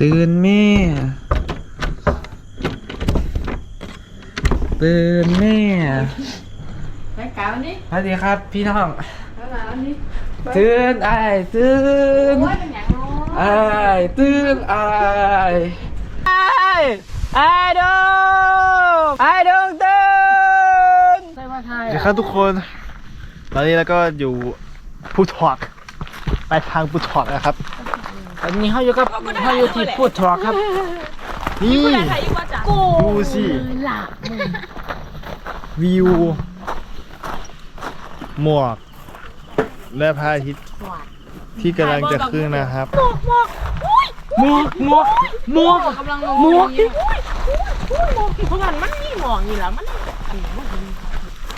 ตื่นแม่ ตื่นแม่ ไปกาวนี่สวัสดีครับพี่น้องแล้วมาอันนี้ตื่นไอ้ายตื่นโอ้ยเป็นอย่างน้อไอ้ายตื่นไอ้ายไอ้ายไอ้ายดงไอ้ายดงตื่นใส่มาไทยสวัสดีครับทุกคน ตอนนี้แล้วก็อยู่พูทอกไปทางพูทอกนะครับต อนนี้เขาอยู่กับเขาอยู่ที่พูดทอกครับนี่ดูสิวิว หมวก และพระอาทิตย์ที่กำลังจะขึ้นนะครับ หมวกหมวกหมวกกำลังลงหมวกเพราะมันมันมีหมองอยู่แล้วมัน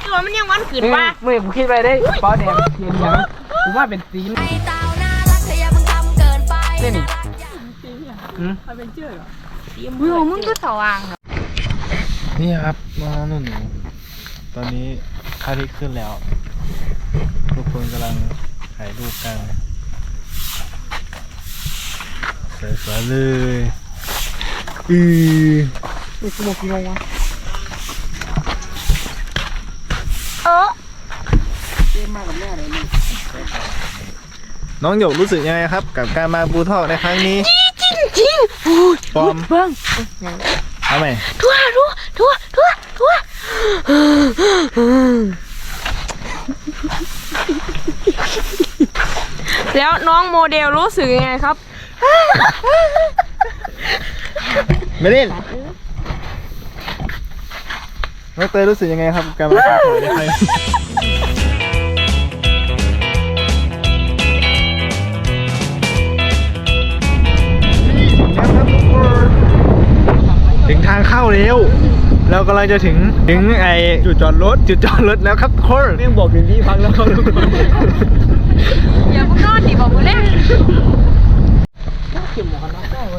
ตัวมันยังวันขืนเมื่อว่าเมื่อผมคิดไปได้เป้าแดงเขียนหยังผมว่าเป็นสี ไปนี่นี่วิวมึงก็สว่างนี่ครับน้องหนูๆตอนนี้พระอาทิตย์ขึ้นแล้ว ทุกคนกำลังถ่ายรูปกันสวยๆเลยอือเอ น้องหยกรู้สึกยังไงครับ กับการมาบูทอกในครั้งนี้จริงจริงโอ้ยปลอมเบิ้งทำไมทั่วทั่วทั่วทั่วทั่วแล้วน้องโมเดลรู้สึกยังไงครับไม่เล่นน้องเตยรู้สึกยังไงครับกับการมาบูทอกในครั้งนี้ เข้าแล้วเรากำลังจะถึงถึงไอจุดจอดรถจุดจอดรถแล้วครับทุกคนเรียกบอกถึงที่พักแล้วครับทุกคนอย่าเพิ่งนอนดิบอกมือเล่น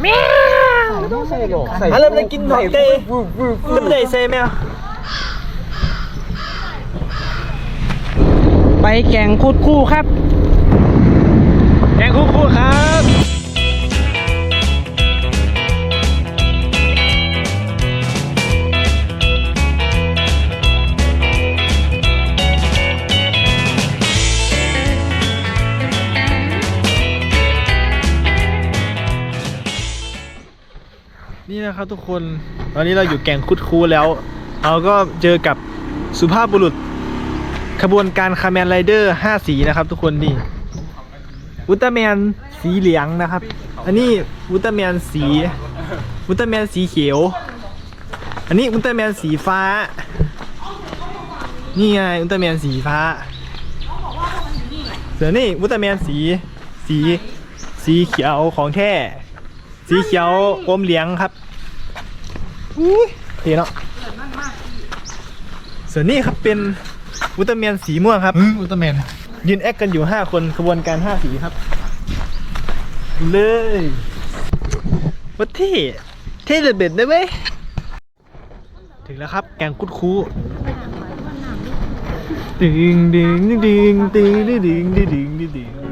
แมวฮัลโหลไปกินหน่อยเต้แล้วไม่ได้เซ่ไหมอะไปแข่งคุดคู่ครับ แกงคู่คู่ครับ นี่นะครับทุกคนตอนนี้เราอยู่แก่งคุดคูแล้วเราก็เจอกับสุภาพบุรุษ ขบวนการคาแมนไรเดอร์5สีนะครับ ทุกคนนี่อุลตร้าแมนสีเหลืองนะครับ อันนี้อุลตร้าแมนสีอุลตร้าแมนสีเขียว อันนี้อุลตร้าแมนสีฟ้า นี่ไงอุลตร้าแมนสีฟ้าส่วนนี่อุลตร้าแมนสีสีสีเขียวของแท้ สีเขียวอมเหลืองครับอุ้ยเท่เนาะส่วนนี้ครับเป็นอุลตร้าแมนสีม่วงครับ อุลตร้าแมนยืนแอคกันอยู่ 5 คนขบวนการ5สีครับ เลยวัดเท่เท่เด็ดเด็ดได้ไหมถึงแล้วครับ แกงคุดคูดึงดึงดึงดึงดึงดึงดึงดึง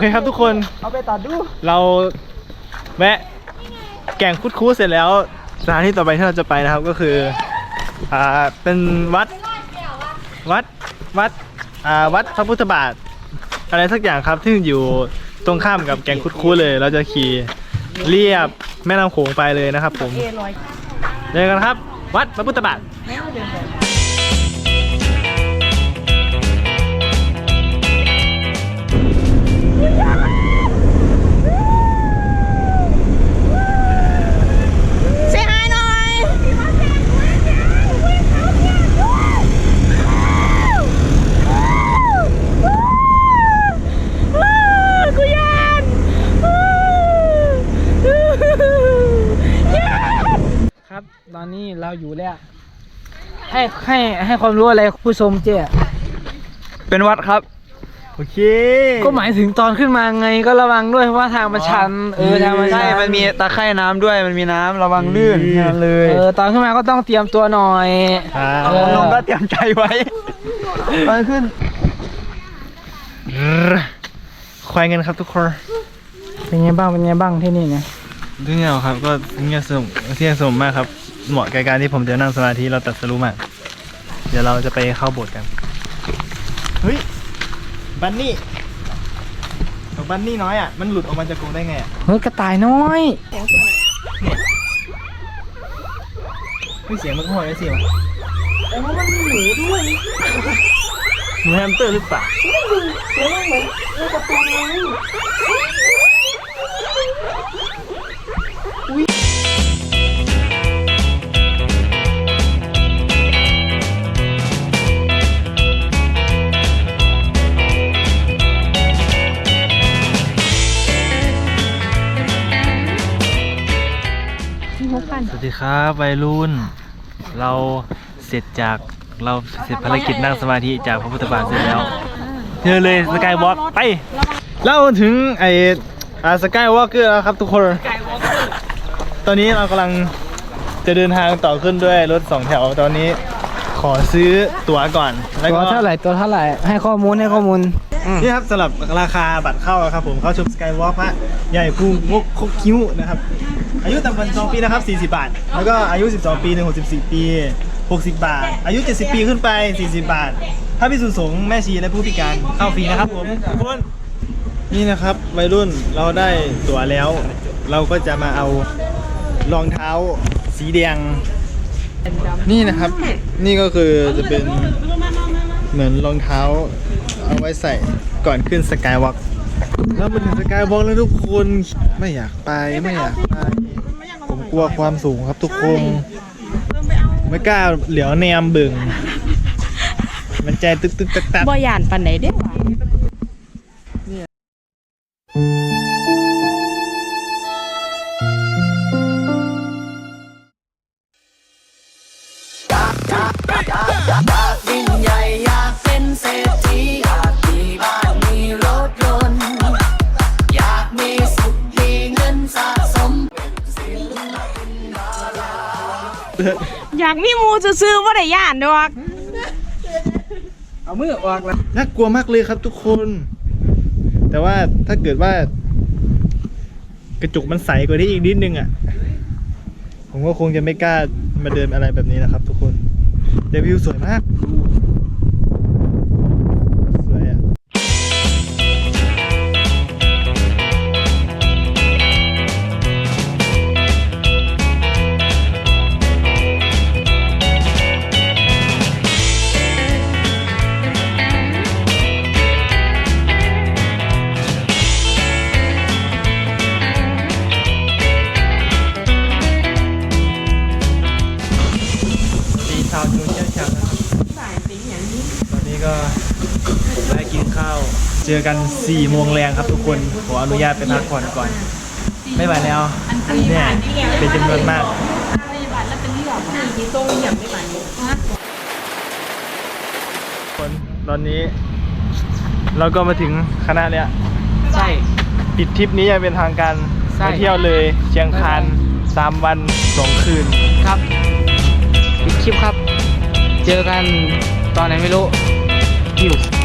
เคครับทุกคนเอาไปตัดดูเราแวะแก่งคุดคูเสร็จแล้วสถานที่ต่อไปที่เราจะไปนะครับก็คืออ่าเป็นวัดวัดวัดอ่าวัดพระพุทธบาท อะไรสักอย่างครับที่อยู่ตรงข้ามกับแก่งคุดคูเลย เราจะขี่เรียบแม่น้ำโขงไปเลยนะครับ ผมเจอกันครับ วัดพระพุทธบาทเซ ตอนนี้เราอยู่แล้ว ให้ให้ให้ความรู้อะไรผู้ชมเจ้เป็นวัดครับ โอเคก็หมายถึงตอนขึ้นมาไงก็ระวังด้วยเพราะว่าทางมันชันเออทางมันชัใช่มันมีตะไคร่น้ำด้วย มันมีน้ำระวังลื่นแค่นั้นเลยเออตอนขึ้นมาก็ต้องเตรียมตัวหน่อยอ่าเออลงก็เตรียมใจไว้ไปขึ้นควายเงินครับทุกคนเป็นไงบ้างเป็นไงบ้างที่นี่เนี่ยที่นี่ครับก็เงียบสงบที่สงบมากครับ เหมาะกับการที่ผมจะนั่งสมาธิเราตัดสรู้มาก เดี๋ยวเราจะไปเข้าโบสถ์กัน เฮ้ย บันนี่เอาบันนี่น้อยอะ มันหลุดออกมาจากกรงได้ไงอะเฮ้ยกระต่ายน้อยเฮ้ยเสียงมันก็ห่วยได้สิวะแต่ว่ามันมีหนูด้วยหนูแฮมสเตอร์หรือเปล่าสวัสดี ครับวัยรุ่น เราเสร็จจากเราเสร็จภารกิจนั่งสมาธิจากพระพุทธบาทเสร็จแล้วเจอเลยสกายวอล์กไปเล่าถึงไออาสกายวอล์กเกอร์แล้วครับทุกคน ตอนนี้เรากำลังจะเดินทางต่อขึ้นด้วยรถสองแถวตอนนี้ขอซื้อตั๋วก่อนแล้วตัวก็เท่าไหร่ตัวเท่าไหร่ให้ข้อมูลให้ข้อมูล นี่ครับสำหรับราคาบัตรเข้าครับผมเข้าชมสกายวอล์กพระใหญ่ภูงกคกคิ้วนะครับ อายุต่ำกว่า12ปีนะครับ 40 บาท แล้วก็อายุ 12 ปีถึง64 ปี 60 บาท อายุ 70 ปีขึ้นไป 40 บาท ถ้าพิสุสงฆ์แม่ชีและผู้พิการเข้าฟรีนะครับผมทุกคนนี่นะครับวัยรุ่นเราได้ตั๋วแล้ว เราก็จะมาเอารองเท้าสีแดง นี่นะครับ นี่ก็คือจะเป็นเหมือนรองเท้า เอาไว้ใส่ก่อนขึ้นสกายวอล์กแล้วมาถึงสกายวอล์กแล้วทุกคนไม่อยากไปไม่อยากไปผมกลัวความสูงครับทุกคน ไม่กล้าเหลียวแนมบึง มันใจตึกตึกตักตักบ่ยานปันไหนเด้อ ยากมีหมูซื้อๆว่าได้ย่านดอกเอามือออกแล้วน่ากลัวมากเลยครับทุกคน แต่ว่าถ้าเกิดว่า กระจกมันใสกว่านี้อีกนิดนึงอะ ผมก็คงจะไม่กล้ามาเดินอะไรแบบนี้นะครับทุกคนแต่วิวสวยมาก ก็แวะกินข้าว เจอกัน4โมงแรงครับทุกคน ขออนุญาตไปพักผ่อนก่อน ไม่ไหวแล้วเนี่ยเป็นจำนวนมาก คนตอนนี้ เราก็มาถึงคณะแล้วใช่ ปิดทริปนี้อย่างเป็นทางการใช่ไปเที่ยวเลยเชียงคานสามวันสองคืน ครับปิดคลิปครับ เจอกันตอนไหนไม่รู้ หิว